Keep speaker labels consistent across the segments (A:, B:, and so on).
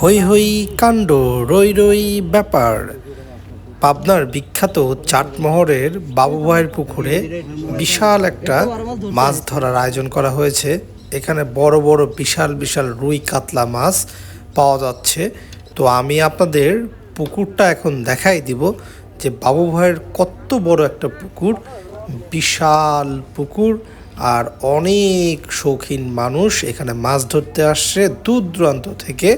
A: হই হই কাণ্ড, রই রই ব্যাপার। পাবনার বিখ্যাত চাটমোহরের বাবু ভাইয়ের পুকুরে বিশাল একটা মাছ ধরার আয়োজন করা হয়েছে। এখানে বড় বড় বিশাল বিশাল রুই কাতলা মাছ পাওয়া যাচ্ছে। তো আমি আপনাদের পুকুরটা এখন দেখাই দিব। যে বাবু ভাইয়ের কত বড় একটা পুকুর, বিশাল পুকুর আর অনেক শৌখিন মানুষ এখানে মাছ ধরতে আসছে। দূর দূরান্ত থেকে,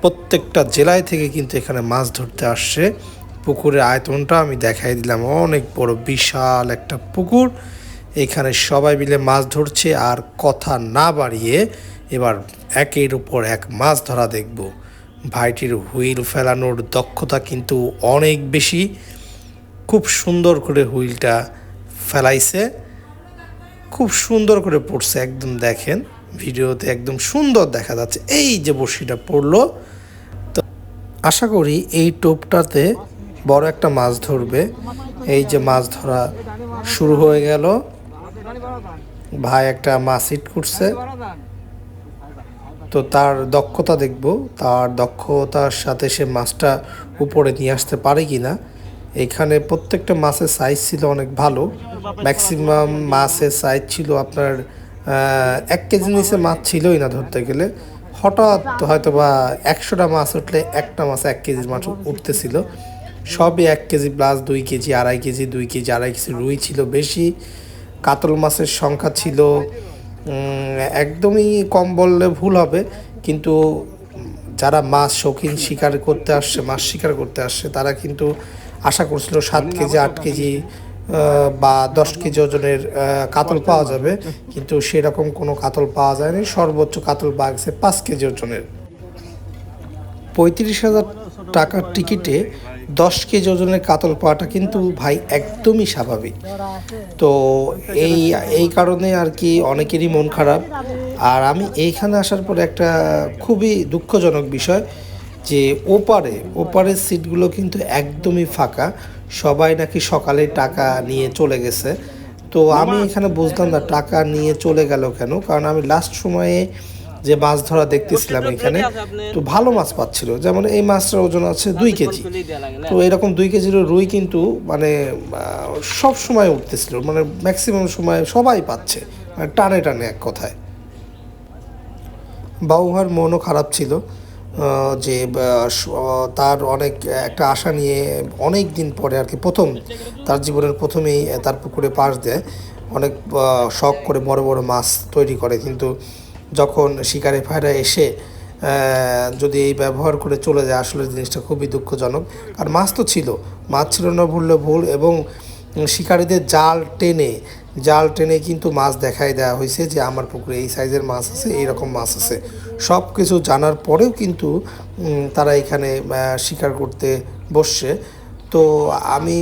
A: প্রত্যেকটা জেলায় থেকে কিন্তু এখানে মাছ ধরতে আসছে। পুকুরের আয়তনটা আমি দেখাই দিলাম, অনেক বড় বিশাল একটা পুকুর। এখানে সবাই মিলে মাছ ধরছে আর কথা না বাড়িয়ে এবার একের উপর এক মাছ ধরা দেখব। ভাইটির হুইল ফেলানোর দক্ষতা কিন্তু অনেক বেশি। খুব সুন্দর করে হুইলটা ফেলাইছে। খুব সুন্দর করে পড়ছে, একদম দেখেন। ভিডিওতে একদম সুন্দর দেখা যাচ্ছে। এই যে বড়শিটা পড়ল, তো আশা করি এই টোপটাতে বড় একটা মাছ ধরবে। এই যে মাছ ধরা শুরু হয়ে গেল। ভাই একটা মাছ হিট করছে। তো তার দক্ষতা দেখব, তার দক্ষতার সাথে সে মাছটা উপরে নিয়ে আসতে পারে কি না। এখানে প্রত্যেকটা মাছের সাইজ ছিল অনেক ভালো। ম্যাক্সিমাম মাছের সাইজ ছিল আপনার এক কেজি নিচে মাছ ছিলই না ধরতে গেলে। হঠাৎ হয়তো বা একশোটা মাছ উঠলে একটা মাছ এক কেজির মাছ উঠতেছিল। সবই এক কেজি প্লাস দুই কেজি, আড়াই কেজি, দুই কেজি, আড়াই কেজি রুই ছিল বেশি। কাতল মাছের সংখ্যা ছিল একদমই কম বললে ভুল হবে কিন্তু যারা মাছ শৌখিন শিকার করতে আসছে মাছ শিকার করতে আসছে তারা কিন্তু আশা করছিল সাত কেজি আট কেজি বা দশ কেজি ওজনের কাতল পাওয়া যাবে কিন্তু সেরকম কোনো কাতল পাওয়া যায়নি সর্বোচ্চ কাতল পাওয়া গেছে পাঁচ কেজি ওজনের। পঁয়ত্রিশ হাজার টাকার টিকিটে দশ কেজি ওজনের কাতল পাওয়াটা কিন্তু ভাই একদমই স্বাভাবিক। তো এই এই কারণে আর কি অনেকেরই মন খারাপ। আর আমি এইখানে আসার পরে একটা খুবই দুঃখজনক বিষয় যে ওপারে, ওপারের সিটগুলো কিন্তু একদমই ফাঁকা। সবাই নাকি সকালে টাকা নিয়ে চলে গেছে। তো আমি এখানে বুঝলাম না, টাকা নিয়ে চলে গেল কেন? কারণ আমি লাস্ট সময়ে যে মাছ ধরা দেখতেছিলাম এখানে তো ভালো মাছ পাচ্ছিল। যেমন এই মাছটার ওজন আছে দুই কেজি। তো এরকম দুই কেজির রুই কিন্তু মানে সব সময় উঠতেছিল। মানে ম্যাক্সিমাম সময় সবাই পাচ্ছে। মানে টানে টানে এক কথায়। বাবুভার মনও খারাপ ছিল যে তার অনেক একটা আশা নিয়ে অনেক দিন পরে আর কি প্রথম তার জীবনের প্রথমেই তার পুকুরে পাশ দেয়। অনেক শখ করে বড় বড় মাছ তৈরি করে। কিন্তু যখন শিকারে ফায়রা এসে যদি এই ব্যবহার করে চলে যায়, আসলে জিনিসটা খুবই দুঃখজনক। আর মাছ তো ছিল। মাছ ছিল না ভুললে ভুল এবং শিকারীদের জাল টেনে জাল টেনে কিন্তু মাছ দেখাই দেওয়া হয়েছে যে, আমার পুকুরে এই সাইজের মাছ আছে, এইরকম মাছ আছে। সব কিছু জানার পরেও কিন্তু তারা এখানে শিকার করতে বসছে। তো আমি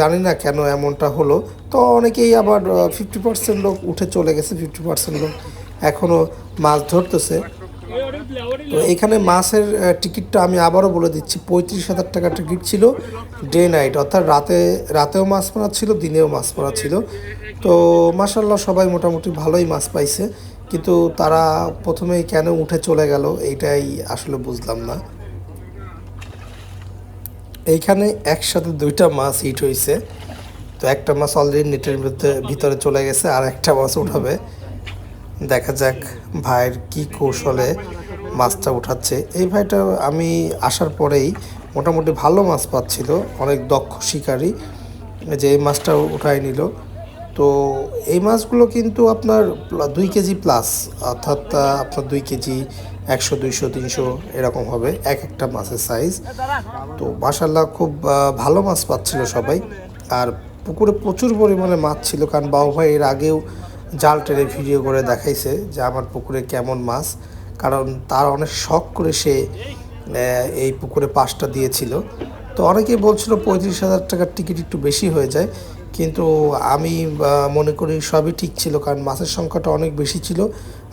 A: জানি না কেন এমনটা হলো। তো অনেকেই আবার ফিফটি পার্সেন্ট লোক উঠে চলে গেছে ফিফটি পার্সেন্ট লোক। এখনও মাছ ধরতেছে। তো এখানে মাছের টিকিটটা আমি আবারও বলে দিচ্ছি, পঁয়ত্রিশ হাজার টাকা টিকিট ছিল ডে নাইট, অর্থাৎ রাতে, রাতেও মাছ মারা ছিল, দিনেও মাছ মারা ছিল। তো মাসাল্লাহ সবাই মোটামুটি ভালোই মাছ পাইছে, কিন্তু তারা প্রথমেই কেন উঠে চলে গেল এইটাই আসলে বুঝলাম না। এইখানে একসাথে দুইটা মাছ হিট হয়েছে তো একটা মাছ অলরেডি নেটের ভিতরে ভিতরে চলে গেছে, আর একটা মাছ উঠাবে। দেখা যাক ভাইয়ের কি কৌশলে মাছটা উঠাচ্ছে। এই ভাইটা আমি আসার পরেই মোটামুটি ভালো মাছ পাচ্ছিল, অনেক দক্ষ শিকারী, যে এই মাছটা উঠাই নিল। তো এই মাছগুলো কিন্তু আপনার দুই কেজি প্লাস অর্থাৎ আপনার দুই কেজি একশো, দুইশো, তিনশো এরকম হবে এক একটা মাছের সাইজ তো মাসাল্লাহ খুব ভালো মাছ পাচ্ছিল সবাই। আর পুকুরে প্রচুর পরিমাণে মাছ ছিল, কারণ বাবু ভাই এর আগেও জাল টেনে ভিডিও করে দেখাইছে যে আমার পুকুরে কেমন মাছ, কারণ তার অনেক শখ করে সে এই পুকুরে পাশটা দিয়েছিল। তো অনেকেই বলছিল পঁয়ত্রিশ হাজার টাকার টিকিট একটু বেশি হয়ে যায়, কিন্তু আমি মনে করি সবই ঠিক ছিল, কারণ মাছের সংখ্যাটা অনেক বেশি ছিল,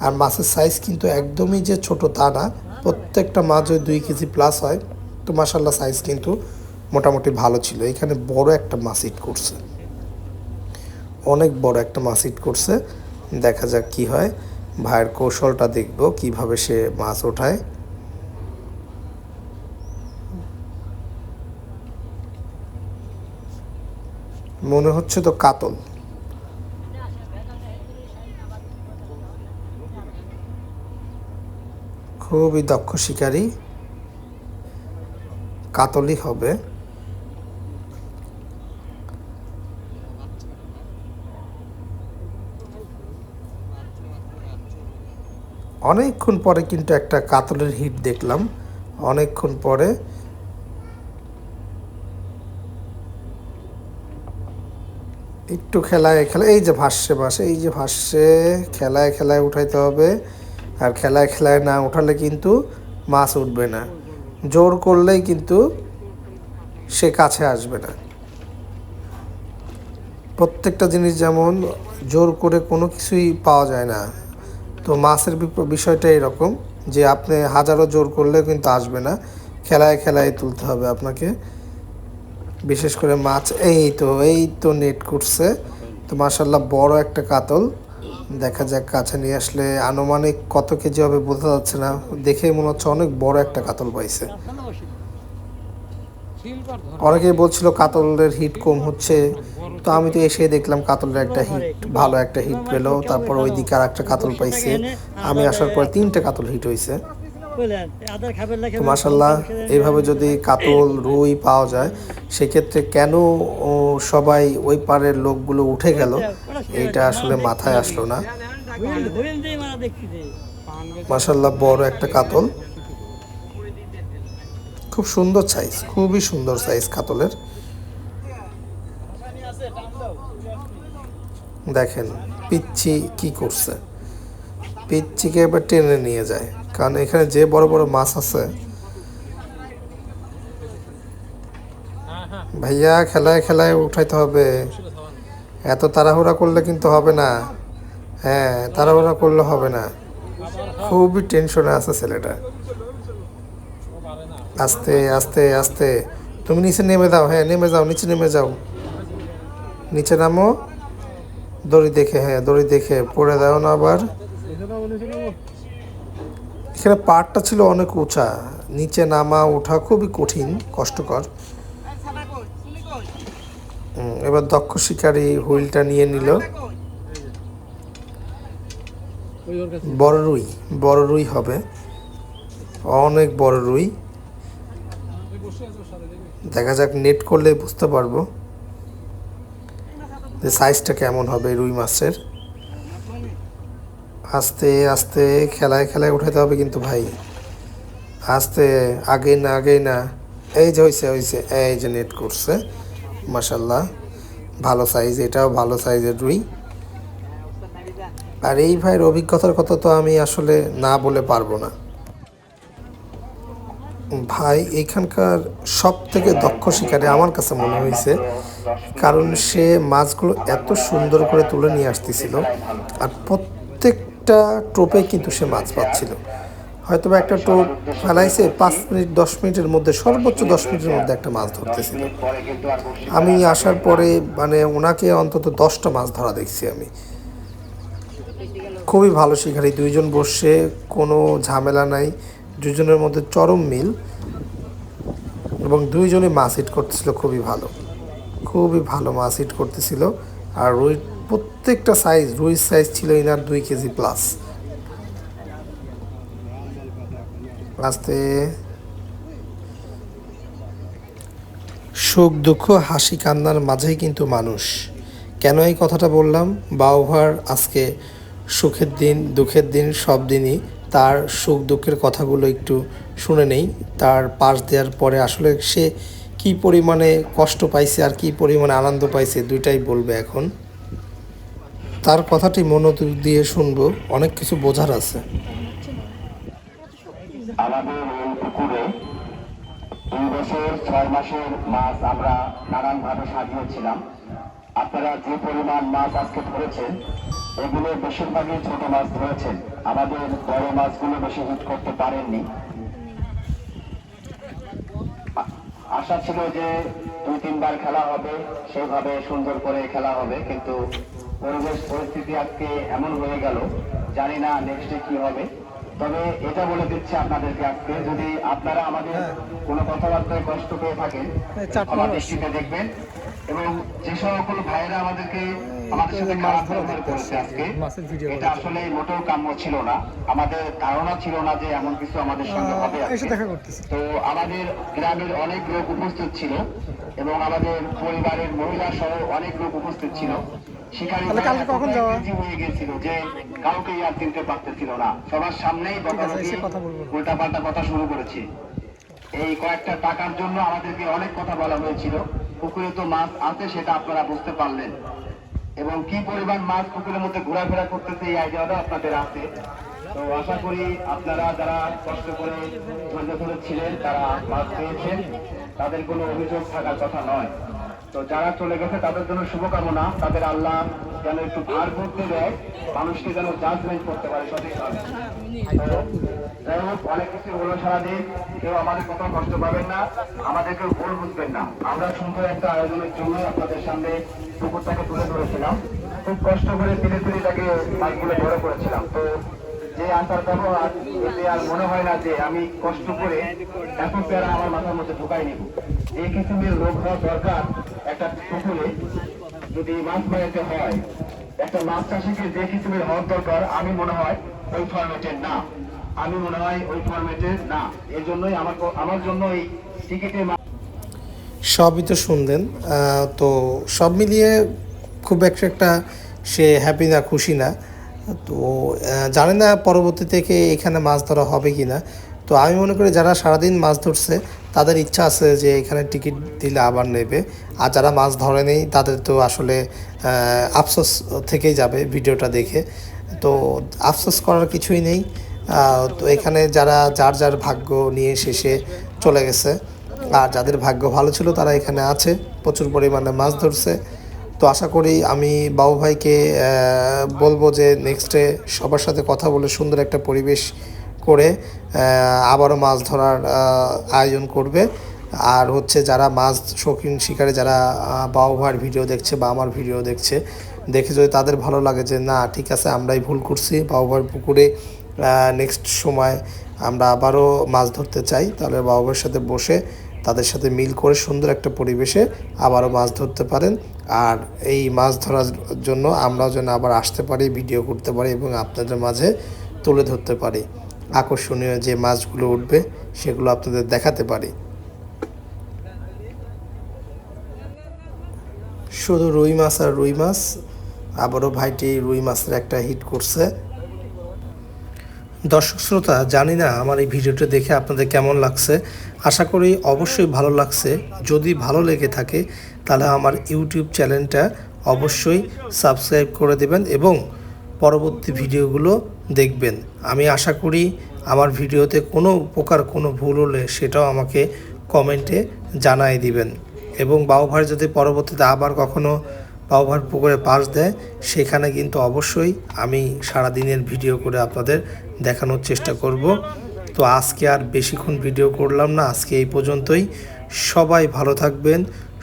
A: আর মাছের সাইজ কিন্তু একদমই যে ছোট তা না। প্রত্যেকটা মাছ ওই দুই কেজি প্লাস হয়, তো মাসাল্লাহ সাইজ কিন্তু মোটামুটি ভালো ছিল। এখানে বড় একটা মাছ হিট করছে। অনেক বড় একটা মাছ হিট করছে। দেখা যাক কি হয়। ভাইয়ের কৌশলটা দেখব, কীভাবে সে মাছ ওঠায়। মনে হচ্ছে তো কাতল। খুবই দক্ষ শিকারী। কাতলই হবে। অনেকক্ষণ পরে কিন্তু একটা কাতলের হিট দেখলাম। অনেকক্ষণ পরে একটু খেলায় খেলা এই যে ভাসছে ভাসে এই যে ভাসছে, খেলায় খেলায় উঠাইতে হবে। আর খেলায় খেলায় না উঠালে কিন্তু মাছ উঠবে না। জোর করলেই কিন্তু সে কাছে আসবে না। প্রত্যেকটা জিনিস যেমন জোর করে কোনো কিছুই পাওয়া যায় না। তো মাছের বিষয়টা এরকম যে আপনি হাজারো জোর করলে কিন্তু আসবে না। খেলায় খেলায় তুলতে হবে আপনাকে। বিশেষ করে মাছ, এই তো এই তো নেট করছে। তো মাসাল্লাহ বড় একটা কাতল। দেখা যাক কাছে নিয়ে আসলে আনুমানিক কত কেজি হবে বোঝা যাচ্ছে না। দেখে মনে হচ্ছে অনেক বড় একটা কাতল পাইছে। অনেকেই বলছিল কাতলের হিট কম হচ্ছে। তো আমি তো এসে দেখলাম কাতলের একটা হিট, ভালো একটা হিট পেল। তারপর ওই দিকে আর একটা কাতল পাইছে। আমি আসার পর তিনটে কাতল হিট হয়েছে মাসাল্লাহ এইভাবে যদি কাতল, রুই পাওয়া যায়, সেক্ষেত্রে কেন সবাই ওই পারের লোকগুলো উঠে গেল? এটা আসলে মাথায় আসলো না। মাসাল্লাহ বড় একটা কাতল। খুব সুন্দর সাইজ খুবই সুন্দর সাইজ কাতলের। দেখেন, পিচ্ছি কি করছে। পিচ্ছিকে এবার টেনে নিয়ে যায়, কারণ এখানে যে বড় বড় মাছ আছে। ভাইয়া, খেলায় খেলায় উঠাইতে হবে। এত তাড়াহুড়া করলে কিন্তু হবে না। হ্যাঁ তাড়াহুড়া করলে হবে না। খুবই টেনশনে আছে ছেলেটা। আস্তে আস্তে আস্তে। তুমি নিচে নেমে দাও হ্যাঁ নেমে যাও, নিচে নেমে যাও। নিচে নামো। দড়ি দেখে হ্যাঁ দড়ি দেখে। পড়ে দাও না আবার। এখানে পাড়টা ছিল অনেক উঁচা। নিচে নামা ওঠা খুবই কঠিন, কষ্টকর। এবার দক্ষ শিকারী হুইলটা নিয়ে নিল। বড় রুই বড় রুই হবে। অনেক বড় রুই। দেখা যাক নেট করলে বুঝতে পারব যে সাইজটা কেমন হবে রুই মাছের। আস্তে আস্তে খেলায় খেলায় উঠাতে হবে কিন্তু ভাই। আস্তে, আগে না আগে না। এই যে হয়েছে হয়েছে এই যে নেট করছে মাসাল্লাহ ভালো সাইজ এটাও ভালো সাইজের রুই। আর এই ভাইয়ের অভিজ্ঞতার কথা তো আমি আসলে না বলে পারব না। ভাই, এখানকার সব থেকে দক্ষ শিকারে আমার কাছে মনে হয়েছে, কারণ সে মাছগুলো এত সুন্দর করে তুলে নিয়ে আসতেছিল আর প্রত্যেকটা টোপে কিন্তু সে মাছ পাচ্ছিল। হয়তো বা একটা টোপ ফেলাইছে, পাঁচ মিনিট, দশ মিনিটের মধ্যে, সর্বোচ্চ দশ মিনিটের মধ্যে একটা মাছ ধরতেছিল। আমি আসার পরে মানে ওনাকে অন্তত দশটা মাছ ধরা দেখছি আমি। খুবই ভালো শিকারি, দুইজন বসে কোনো ঝামেলা নাই। দুজনের মধ্যে চরম মিল এবং দুইজনে মাছ হিট করতেছিল, খুবই ভালো। খুবই ভালো মাছ হিট করতেছিল। আর রুই, প্রত্যেকটা সাইজ রুই সাইজ ছিল ইনার দুই কেজি প্লাস আস্তে সুখ, দুঃখ, হাসি, কান্নার মাঝেই কিন্তু মানুষ। কেন এই কথাটা বললাম? বাউভার আজকে সুখের দিন, দুঃখের দিন, সব দিনই তার সুখ দুঃখের কথাগুলো একটু শুনে নেই। তার পাশ দেওয়ার পরে আসলে সে কি পরিমাণে কষ্ট পাইছে আর কি পরিমাণে আনন্দ পাইছে দুইটাই বলবে এখন। তার কথাটি মনোযোগ দিয়ে শুনব, অনেক কিছু বোঝার আছে।
B: আমাদের ছয় মাসের মাছ আমরা সাজিয়েছিলাম। আপনারা যে পরিমাণ মাছ আজকে ধরেছেন এগুলো বেশিরভাগই ছোট মাছ ধরেছেন আমাদের বড় মাছগুলো বেশি হিট করতে পারেননি। আশা ছিল যে দুই তিনবার খেলা হবে সেইভাবে সুন্দর করে খেলা হবে কিন্তু পরিবেশ পরিস্থিতি আজকে এমন হয়ে গেল জানি না নেক্সটে কি হবে। তবে এটা বলে দিচ্ছি আপনাদেরকে আজকে যদি আপনারা আমাদের কোনো কথাবার্তায় কষ্ট পেয়ে থাকেন আমার দৃষ্টিতে দেখবেন। এবং যে সকল ভাইয়েরা আমাদেরকে আমাদের সাথে খারাপ ব্যবহার করেছে আজকে এটা আসলে মোটেও কাম্য ছিল না। আমাদের ধারণা ছিল না যে এমন কিছু আমাদের সঙ্গে হবে তো আমাদের গ্রামের অনেক লোক উপস্থিত ছিল এবং আমাদের পরিবারের মহিলা সহ অনেক লোক উপস্থিত ছিল। শিকারী ভাইরা এতটাই busy হয়ে গেছিল যে কাউকে আর চিনতে পারতেছিল না। সবার সামনেই উল্টা পাল্টা কথা শুরু করেছে। এই কয়েকটা টাকার জন্য আমাদেরকে অনেক কথা বলা হয়েছিল। পুকুরে তো মাছ আছে সেটা আপনারা বুঝতে পারলেন। এবং কি পরিমাণ মাছ পুকুরের মধ্যে ঘোরাফেরা করতেছে এই আইডিয়াটা আপনাদের আছে। তো আশা করি আপনারা যারা কষ্ট করে ধৈর্য ধরে ছিলেন তারা মাছ পেয়েছেন। তাদের কোনো অভিযোগ থাকার কথা নয়। তো যারা চলে গেছে, তাদের জন্য শুভকামনা। তাদের আল্লাহ যেন একটু ভার করতে দেয়, মানুষকে যেন জাজমেন্ট করতে পারে সঠিকভাবে যাই হোক, অনেক কিছু হলো সারাদিন। কেউ আমাদের কোথাও কষ্ট পাবেন না আমাদেরকে ভুল বুঝবেন না। আমরা সুন্দর একটা আয়োজনের জন্য আপনাদের সামনে পুকুরটাকে তুলে ধরেছিলাম। খুব কষ্ট করে ধীরে ধীরে তাকে মাছগুলো বড় করেছিলাম। তো যে আচার ব্যবহার এতে আর মনে হয় না যে আমি কষ্ট করে এত প্যারা আমার মাথার মধ্যে ঢুকাই নিব। এই কিসিমের রোগ হওয়া দরকার একটা পুকুরে যদি মাছ মারাতে হয়, একটা মাছ চাষিকে যে কিসিমের হওয়ার দরকার, আমি মনে হয় ওই ফরম্যাটের না। আমি মনে হয় ওই ফরম্যাটের না। এর জন্যই আমার আমার জন্য এই টিকিটের
A: সবই তো শুনলেন তো সব মিলিয়ে খুব একটা একটা সে হ্যাপি না, খুশি না। তো জানি না পরবর্তী থেকে এখানে মাছ ধরা হবে কি না তো আমি মনে করি যারা সারাদিন মাছ ধরছে, তাদের ইচ্ছা আছে যে এখানে টিকিট দিলে আবার নেবে। আর যারা মাছ ধরেনি, তাদের তো আসলে আফসোস থেকেই যাবে ভিডিওটা দেখে। তো আফসোস করার কিছুই নেই। তো এখানে যারা, যার যার ভাগ্য নিয়ে শেষে চলে গেছে, আর যাদের ভাগ্য ভালো ছিল তারা এখানে আছে। প্রচুর পরিমাণে মাছ ধরছে। তো আশা করি আমি বাবু ভাইকে বলব যে নেক্সটে সবার সাথে কথা বলে সুন্দর একটা পরিবেশ করে আবারও মাছ ধরার আয়োজন করবে। আর হচ্ছে যারা মাছ শৌখিন শিকারে যারা বাবু ভাইয়ের ভিডিও দেখছে বা আমার ভিডিও দেখছে, দেখে যদি তাদের ভালো লাগে যে না, ঠিক আছে, আমরাই ভুল করছি, বাবু ভাইয়ের পুকুরে নেক্সট সময় আমরা আবারও মাছ ধরতে চাই, তাহলে বাবু ভাইয়ের সাথে বসে তাদের সাথে মিল করে সুন্দর একটা পরিবেশে আবারও মাছ ধরতে পারেন। আর এই মাছ ধরার জন্য আমরাও যেন আবার আসতে পারি ভিডিও করতে পারি এবং আপনাদের মাঝে তুলে ধরতে পারি। আকর্ষণীয় যে মাছগুলো উঠবে, সেগুলো আপনাদের দেখাতে পারি। শুধু রুই মাছ আর রুই মাছ, আবারও ভাইটি রুই মাছের একটা হিট করছে। দর্শক শ্রোতা, জানি না আমার এই ভিডিওটা দেখে আপনাদের কেমন লাগছে। আশা করি অবশ্যই ভালো লাগছে। যদি ভালো লেগে থাকে তাহলে আমার ইউটিউব চ্যানেলটা অবশ্যই সাবস্ক্রাইব করে দেবেন এবং পরবর্তী ভিডিওগুলো দেখবেন। আমি আশা করি আমার ভিডিওতে কোনো প্রকার কোনো ভুল হলে সেটাও আমাকে কমেন্টে জানাই দিবেন। এবং বাবুভাই যদি পরবর্তীতে আবার কখনো বাবুভার পুকুরে পাশ দেয়, সেখানে কিন্তু অবশ্যই আমি সারা দিনের ভিডিও করে আপনাদের দেখানোর চেষ্টা করব। তো আজকে আর বেশিক্ষণ ভিডিও করলাম না, আজকে এই পর্যন্তই। সবাই ভালো থাকবেন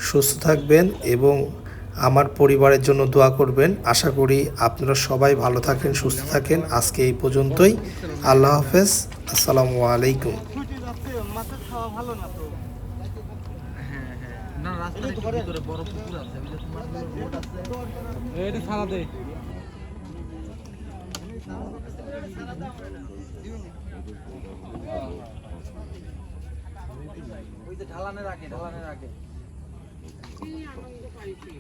A: সুস্থ থাকবেন এবং আমার পরিবারের জন্য দোয়া করবেন। আশা করি আপনারা সবাই ভালো থাকেন, সুস্থ থাকেন। আজকে এই পর্যন্তই। আল্লাহ হাফেজ। আসসালামু আলাইকুম।
C: ছুটি যাচ্ছে মাছের খাওয়া ভালো না তো
D: না রাস্তার ভিতরে বড় পুকুর আছে তোমার রোড আছে
C: এটা ছাড়া দে
D: ওই যে ঢালানের আগে ঢালানের আগে বেশি আনন্দ পাইছি।